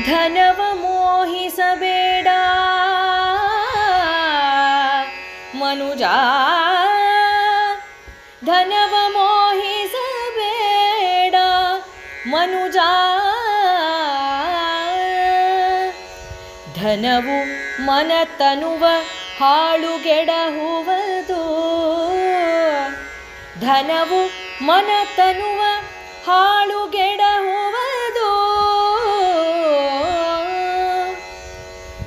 ಧನವ ಮೋಹಿಸಬೇಡ. ಮನುಜ ಧನವ ಮೋಹಿಸಬೇಡ. ಮನುಜ ಧನವು ಮನತನುವ ಹಾಳುಗೆಡಹುವುದು. ಧನವು ಮನತನುವ ಹಾಳುಗೆಡಹುವುದು.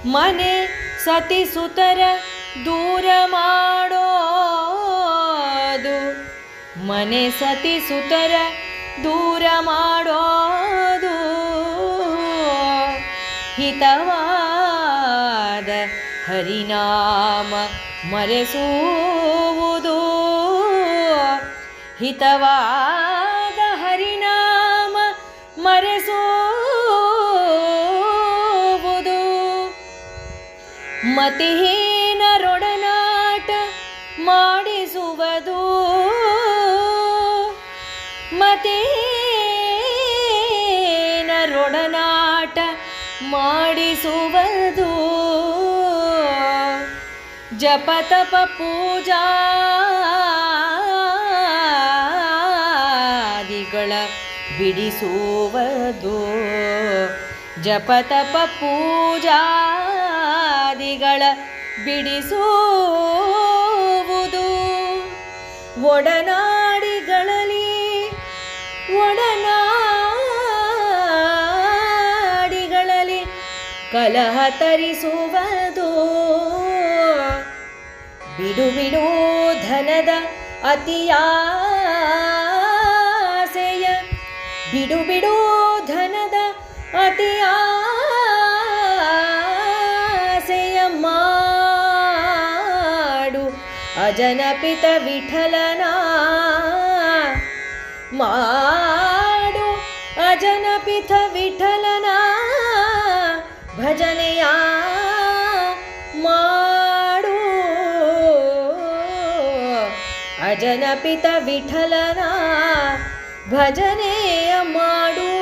ಮನೆ ಸತಿ ಸುತರ ದೂರ ಮಾಡೋದು. ಮನೆ ಸತಿ ಸುತರ ದೂರ ಮಾಡೋದು. ಹಿತವಾದ ಹರಿನಾಮ ಮರೆಸುವುದು. ಹಿತವಾದ ಹರಿನಾಮ ಮರೆಸುವುದು ಮತಿಹೀನರೊಡನಾಟ ಮಾಡಿಸುವುದು. ಮತಿಹೀನರೊಡನಾಟ ಮಾಡಿಸುವುದು. ಜಪತಪ ಪೂಜಾ ಬಿಡಿಸುವುದು. ಜಪತಪ ಪೂಜಾದಿಗಳ ಬಿಡಿಸುವುದು. ಒಡನಾಡಿಗಳಲ್ಲಿ ಒಡನಾಡಿಗಳಲ್ಲಿ ಕಲಹ ತರಿಸುವುದು. ಬಿಡು ಧನದ ಅತಿಯಾಸೆಯ. ಬಿಡು ಬಿಡು ಧನದ ಅತಿಯಾಸೆಯ अजन पित विठलना माडो. अजनपित विठलना भजनया माडो. अजनपित विठलना भजनेय माडू.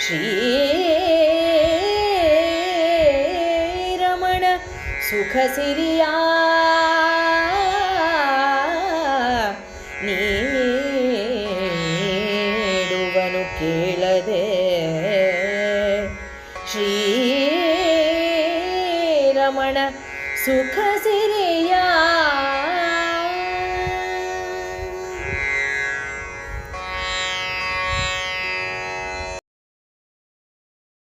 ಶ್ರೀರಮಣ ಸುಖ ಸಿರಿಯ. ನೀಡುವನು ಕೇಳದೆ. ಶ್ರೀರಮಣ ಸುಖ ಸಿರಿಯ.